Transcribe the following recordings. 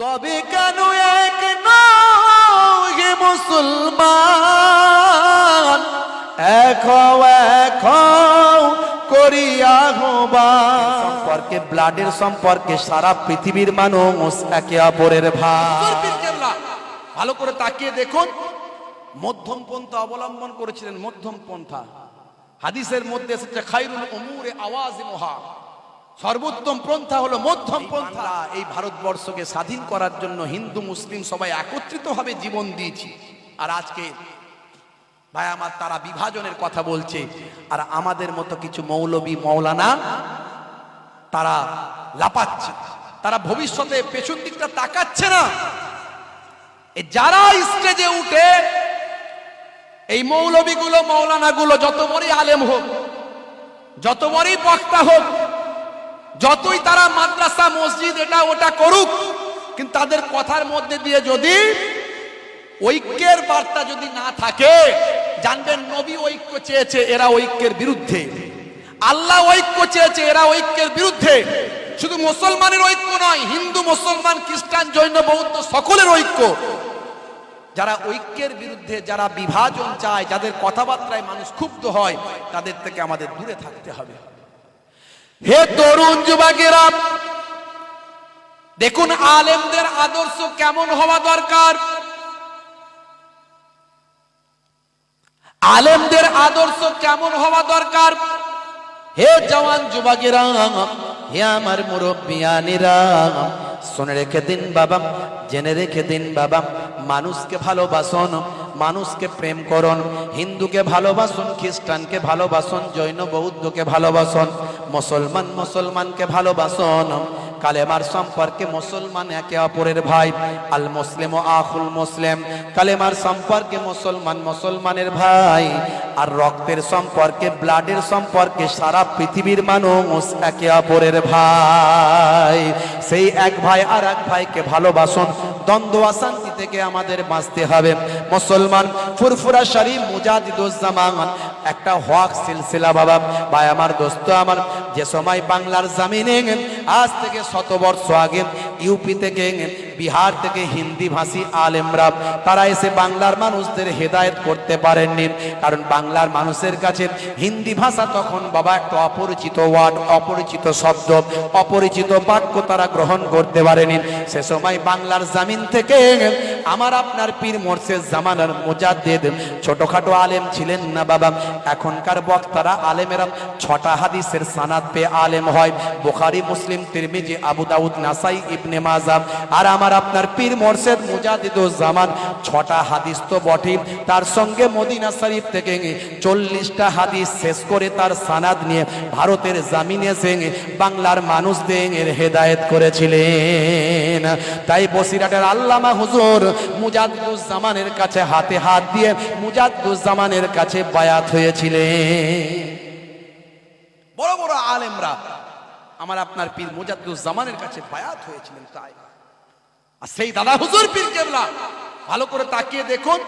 তবে কেন এক হে মুসলমান? এক এক করিয়া হবান সম্পর্কে ব্লাডের সম্পর্কে সারা পৃথিবীর মানুষ একে অপরের ভাই। ভালো করে তাকিয়ে দেখুন। মধ্যম পন্থা অবলম্বন করেছিলেন মধ্যম পন্থা। হাদিসের মধ্যে এসেছে খাইরুল উমুরে আওয়াজ মহা। সর্বোত্তম পন্থা হলো মধ্যম পন্থা। এই ভারতবর্ষকে স্বাধীন করার জন্য হিন্দু মুসলিম সবাই একত্রিত ভাবে জীবন দিয়েছি। আর আজকে ভাই আমার তারা বিভাজনের কথা বলছে আর আমাদের মতো কিছু মৌলবী মৌলানা তারা লাপাচ্ছে। তারা ভবিষ্যতে পেছন দিকটা তাকাচ্ছে না। যারা স্টেজে উঠে এই মৌলবীগুলো মৌলানাগুলো যত বড়ই আলেম হোক যত বড়ই বক্তা হোক যতই তারা মাদ্রাসা, মসজিদ, এটা ওটা করুক, কিন্তু তাদের কথার মধ্যে দিয়ে যদি ঐক্যের বার্তা যদি না থাকে, জানবেন নবী ঐক্য চেয়েছে, এরা ঐক্যের বিরুদ্ধে। আল্লাহ ঐক্য চেয়েছে, এরা ঐক্যের বিরুদ্ধে। শুধু মুসলমানের ঐক্য নয়, হিন্দু, মুসলমান, খ্রিস্টান, জৈন, বৌদ্ধ, সকলের ঐক্য। যারা ঐক্যের বিরুদ্ধে, যারা বিভাজন চায়, যাদের কথাবার্তায় মানুষ ক্ষুব্ধ হয়, তাদের থেকে আমাদের দূরে থাকতে হবে। হে তরুণ যুবকেরা, দেখুন আলেমদের আদর্শ কেমন হওয়া দরকার। আলেমদের আদর্শ কেমন হওয়া দরকার? হে জওয়ান যুবকেরা, হে আমার মুরব্বিয়ানিরা, শুনে রেখে দিন বাবা, জেনে রেখে দিন বাবা, মানুষকে ভালোবাসুন। মানুষকে প্রেম করুন হিন্দুকে ভালোবাসুন খ্রিস্টানকে ভালোবাসুন জৈন বৌদ্ধকে ভালোবাসুন মুসলমান মুসলমানকে ভালোবাসুন কালেমার সম্পর্কে মুসলমান একে অপরের ভাই, আল মুসলিম ও আখুল মুসলিম। কালেমার সম্পর্কে মুসলমান মুসলমানের ভাই, আর রক্তের সম্পর্কে, ব্লাডের সম্পর্কে সারা পৃথিবীর মানুষ একে অপরের ভাই। সেই এক ভাই আর এক ভাইকে ভালোবাসুন, দ্বন্দ্ব অশান্তি থেকে আমাদের বাঁচতে হবে। মুসলমান, ফুরফুরা শরীফ মুজাদিদুজ্জামান একটা হক সিলসিলা বাবা। ভাই আমার দোস্ত আমার, যে সময় বাংলার জামিনে, আজ থেকে শত বর্ষ আগে ইউপি থেকে বিহার থেকে হিন্দি ভাষী আলেমরা, তারা এসে বাংলার মানুষদের হেদায়েত করতে পারেননি। কারণ বাংলার মানুষের কাছে হিন্দি ভাষা তখন বাবা একটা অপরিচিত ওয়ার্ড, অপরিচিত শব্দ, অপরিচিত বাক্য তারা গ্রহণ করতে পারেনি। সে সময় বাংলার জামিন থেকে আমার আপনার পীর মোর্শেদ জামানার মুজাদ্দেদ। ছোটখাটো আলেম ছিলেন না বাবা। এখনকার বক্তারা আলেমেরা ছটা হাদিসের সানাদ পেয়ে আলেম হয়। বোখারি, মুসলিম, তিরমিজি, আবু দাউদ, নাসাই, ইবনে মাজাব আর আমার আপনার পীর মোর্শেদ মুজাদ্দিদুজ জামান ছটা হাদিস তো বটে তার সঙ্গে মদিনা শরীফ থেকে চল্লিশটা হাদিস শেষ করে তার সানাদ নিয়ে ভারতের জামিনে সে বাংলার মানুষদের হেদায়েত করেছিলেন। তাই বসিরাটের আল্লামা হুজুর মুজাদ্দুজ জামানের কাছে হাতে হাত দিয়ে মুজাদ্দুজ জামানের কাছে বায়াত হয়েছিলেন বড় বড় আলেমরা আমার আপনার পীর মুজাদ্দুজ্জামানের কাছে বায়াত হয়েছিলেন, তাই। আর সেই দাদা হুজুর পীর কেবলা, ভালো করে তাকিয়ে দেখুন,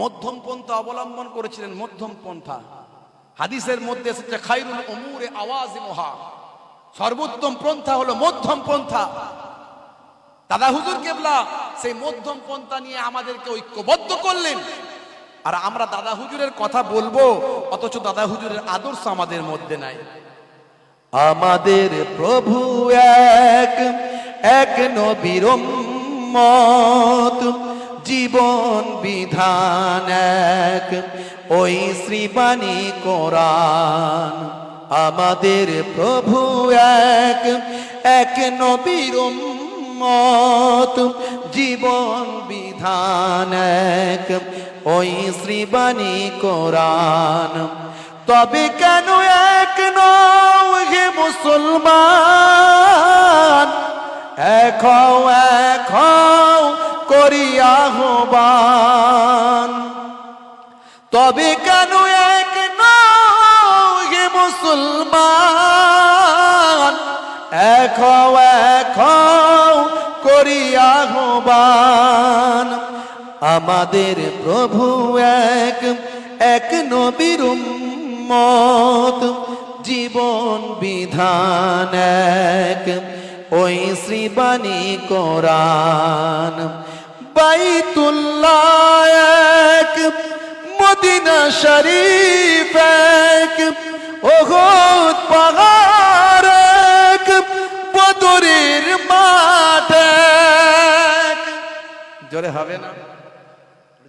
মধ্যম পন্থা অবলম্বন করেছিলেন মধ্যম পন্থা। হাদিসের মধ্যে এসেছে খাইরুল উমুরে আওয়াজ মহা সর্বোত্তম পন্থা হলো মধ্যম পন্থা। দাদা, হুজুর কেবলা, সেই মধ্যম পন্থা নিয়ে আমাদেরকে ঐক্যবদ্ধ করলেন। আর আমরা দাদা হুজুরের কথা বলব, অথচ দাদা হুজুরের আদর্শ আমাদের মধ্যে নাই। আমাদের প্রভু এক এক নবীর মত জীবন বিধান এক। ওই শ্রীবাণী কোরআন আমাদের প্রভু এক এক নবীর মত জীবন বিধান এক। ওই শ্রীবাণী কোরআন। তবে কেন এক হে মুসলমান? এক হও, এক করিয়া হবান তবে কেন এক হে মুসলমান? এক হও, এক করিয়া হবান। আমাদের প্রভু এক এক নবীর মত জীবন বিধান এক, ওই শ্রীবাণী কোরআন। বাইতুল্লাহ এক, মদিনা শরীফ এক। ওহদ পাহাড় জোরে হবে না।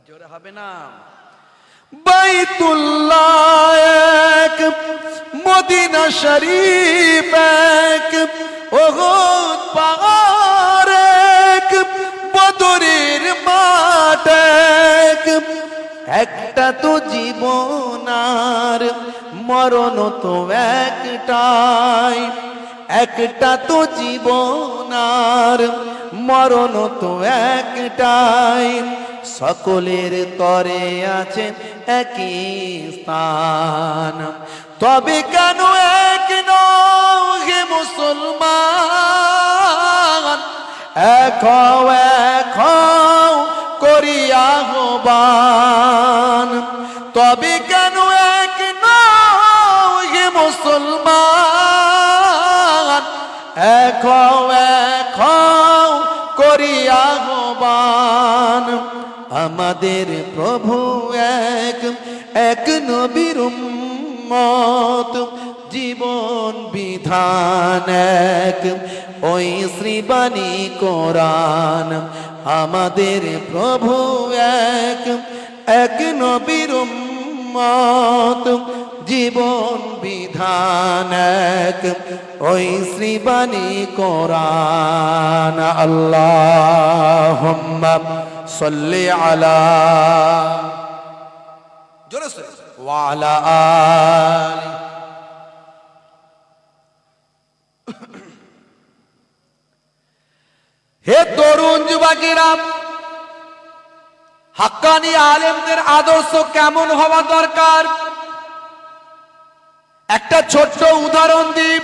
জোরে হবে না। বাইতুল্লাহ এক, মদিনা শরীফ এক ওহদ পাহাড় এক, বদরের মাঠ এক। একটা তো জীবনার মরণ তো একটাই। একটা তো জীবনার মরণ তো একটাই। সকলের তরে আছে একই স্থান। তবে কেন এক হে মুসলমান? এক এক করিয়া হবান তবে কেন এক হে মুসলমান? এক এক করিয়া হবান আমাদের প্রভু এক এক নবীর মত জীবন বিধান এক। ওই শ্রীবাণী কোরআন। আমাদের প্রভু এক এক নবীর মত জীবন বিধান ওই শ্রীবাণী কোরআন। আল্লাহ সাল্লি আলি। হে তরুণ যুবকেরা, হাক্কানি আলেমদের আদর্শ কেমন হওয়া দরকার? একটা ছোট্ট উদাহরণ দ্বীপ